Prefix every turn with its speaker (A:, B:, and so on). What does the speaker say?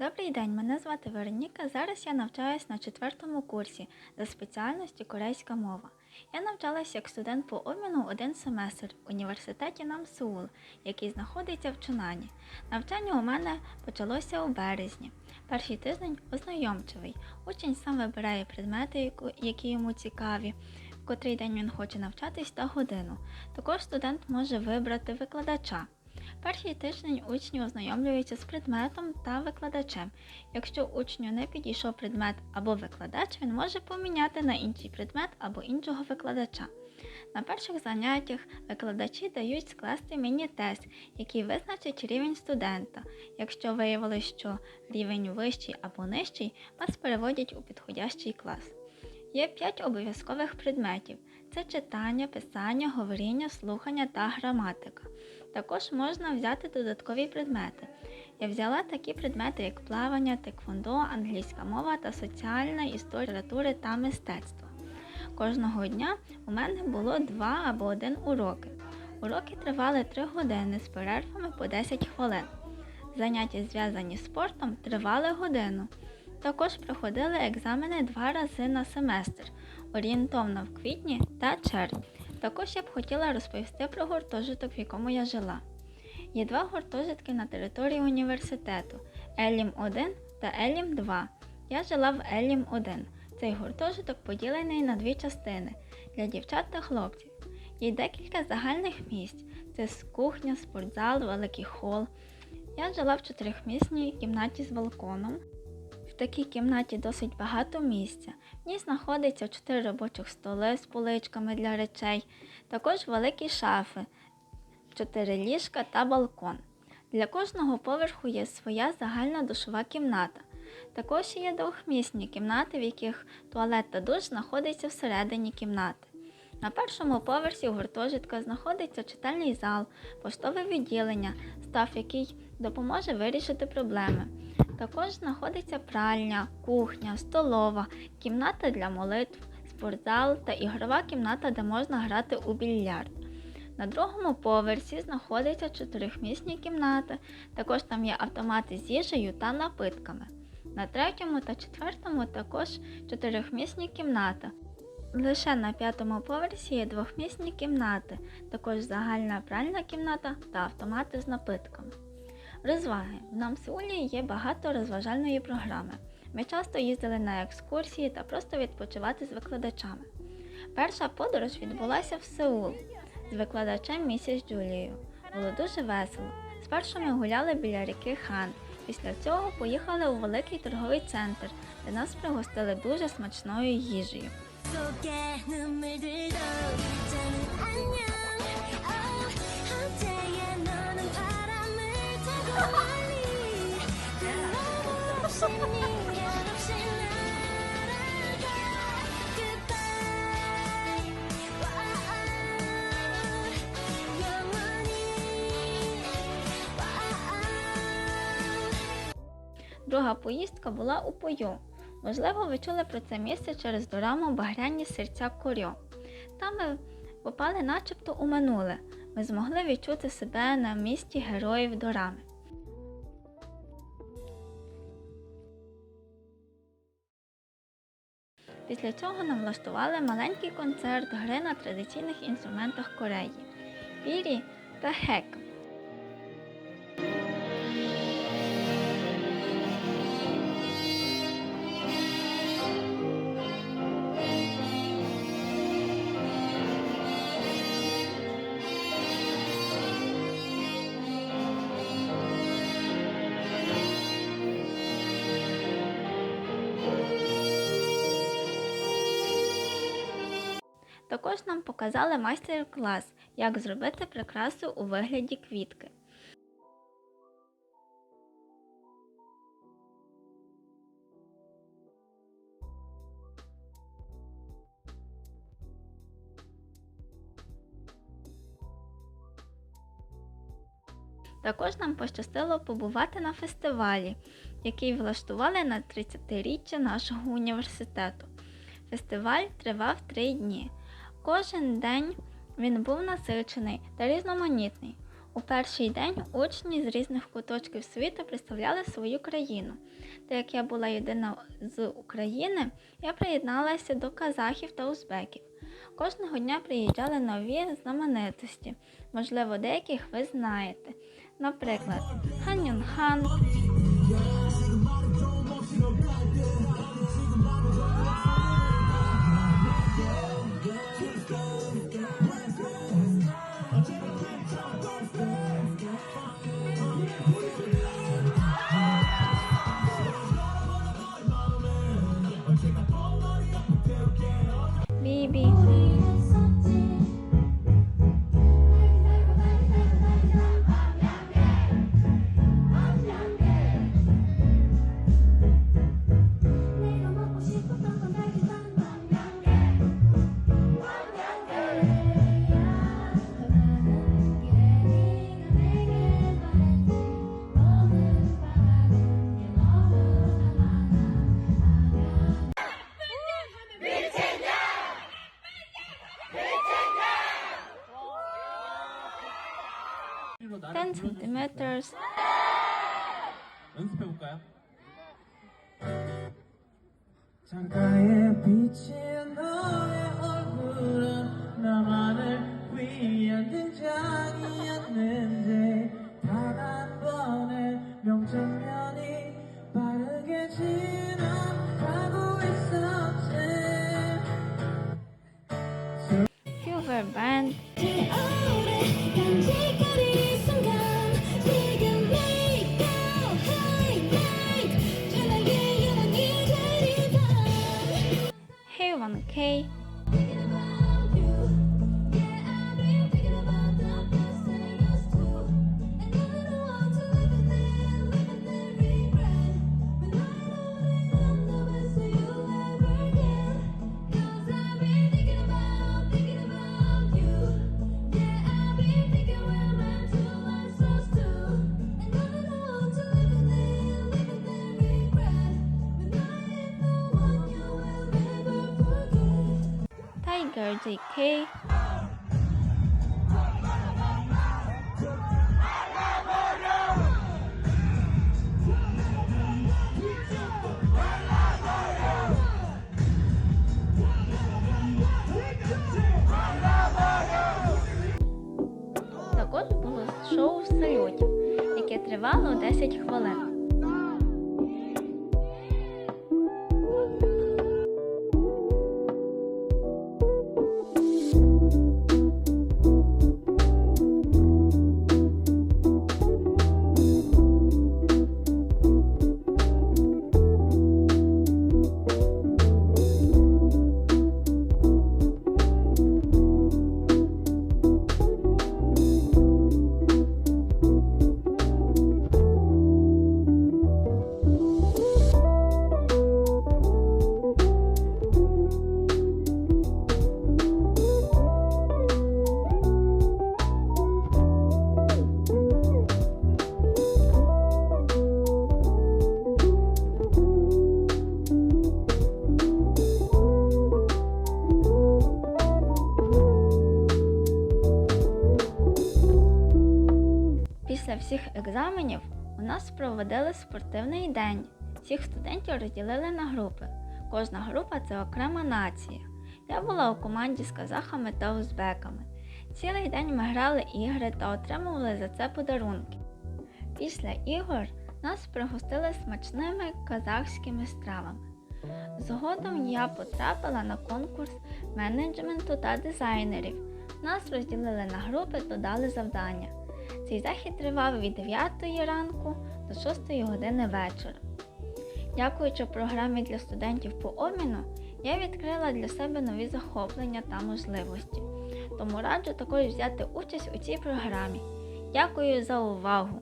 A: Добрий день, мене звати Вероніка. Зараз я навчаюсь на четвертому курсі за спеціальністю корейська мова. Я навчалася як студент по обміну один семестр в університеті Нам Сеул, який знаходиться в Чунані. Навчання у мене почалося у березні. Перший тиждень ознайомчивий. Учень сам вибирає предмети, які йому цікаві, в котрий день він хоче навчатись та годину. Також студент може вибрати викладача. Перший тиждень учні ознайомлюються з предметом та викладачем. Якщо учню не підійшов предмет або викладач, він може поміняти на інший предмет або іншого викладача. На перших заняттях викладачі дають скласти міні-тест, який визначить рівень студента. Якщо виявилось, що рівень вищий або нижчий, вас переводять у підходящий клас. Є п'ять обов'язкових предметів: це читання, писання, говоріння, слухання та граматика. Також можна взяти додаткові предмети. Я взяла такі предмети, як плавання, теквондо, англійська мова та соціальна історія літератури та мистецтва. Кожного дня у мене було два або один уроки. Уроки тривали 3 години з перервами по 10 хвилин. Заняття, зв'язані з спортом, тривали годину. Також проходили екзамени два рази на семестр, орієнтовно в квітні та червні. Також я б хотіла розповісти про гуртожиток, в якому я жила. Є два гуртожитки на території університету Елім 1 та Елім 2. Я жила в Елім 1. Цей гуртожиток поділений на дві частини для дівчат та хлопців. Є декілька загальних місць: це кухня, спортзал, великий хол. Я жила в чотирьохмісній кімнаті з балконом. Такій кімнаті досить багато місця. В ній знаходиться чотири робочих столи з поличками для речей, також великі шафи, чотири ліжка та балкон. Для кожного поверху є своя загальна душова кімната. Також є двохмісні кімнати, в яких туалет та душ знаходяться всередині кімнати. На першому поверсі гуртожитка знаходиться читальний зал, поштове відділення, став, який допоможе вирішити проблеми. Також знаходиться пральня, кухня, столова, кімната для молитв, спортзал та ігрова кімната, де можна грати у більярд. На другому поверсі знаходяться чотирьохмісні кімнати. Також там є автомати з їжею та напитками. На третьому та четвертому також чотирьохмісні кімнати. Лише на п'ятому поверсі є двохмісні кімнати, також загальна пральна кімната та автомати з напитками. Розваги. В Намсеулі є багато розважальної програми. Ми часто їздили на екскурсії та просто відпочивати з викладачами. Перша подорож відбулася в Сеул з викладачем місіс Джулією. Було дуже весело. Спершу ми гуляли біля ріки Хан. Після цього поїхали у великий торговий центр, де нас пригостили дуже смачною їжею. Друга поїздка була у Пою. Можливо, ви чули про це місце через дораму Багряні серця Корьо. Там ми попали начебто у минуле. Ми змогли відчути себе на місці героїв дорами. Після цього нам влаштували маленький концерт гри на традиційних інструментах Кореї пірі та хек. Також нам показали майстер-клас, як зробити прикрасу у вигляді квітки. Також нам пощастило побувати на фестивалі, який влаштували на 30-річчя нашого університету. Фестиваль тривав три дні. Кожен день він був насичений та різноманітний. У перший день учні з різних куточків світу представляли свою країну. Так як я була єдина з України, я приєдналася до казахів та узбеків. Кожного дня приїжджали нові знаменитості. Можливо, деяких ви знаєте. Наприклад, Хан
B: 연습해 볼까요?
C: 잠깐의 네. 빛이
A: 1k JK, Також було шоу салютів, яке тривало 10 хвилин. Після всіх екзаменів у нас проводили спортивний день. Всіх студентів розділили на групи. Кожна група це окрема нація. Я була у команді з казахами та узбеками. Цілий день ми грали ігри та отримували за це подарунки. Після ігор нас пригостили смачними казахськими стравами. Згодом я потрапила на конкурс менеджменту та дизайнерів. Нас розділили на групи та дали завдання. Цей захід тривав від 9 ранку до 6 години вечора. Дякуючи програмі для студентів по обміну, я відкрила для себе нові захоплення та можливості. Тому раджу також взяти участь у цій програмі. Дякую за увагу!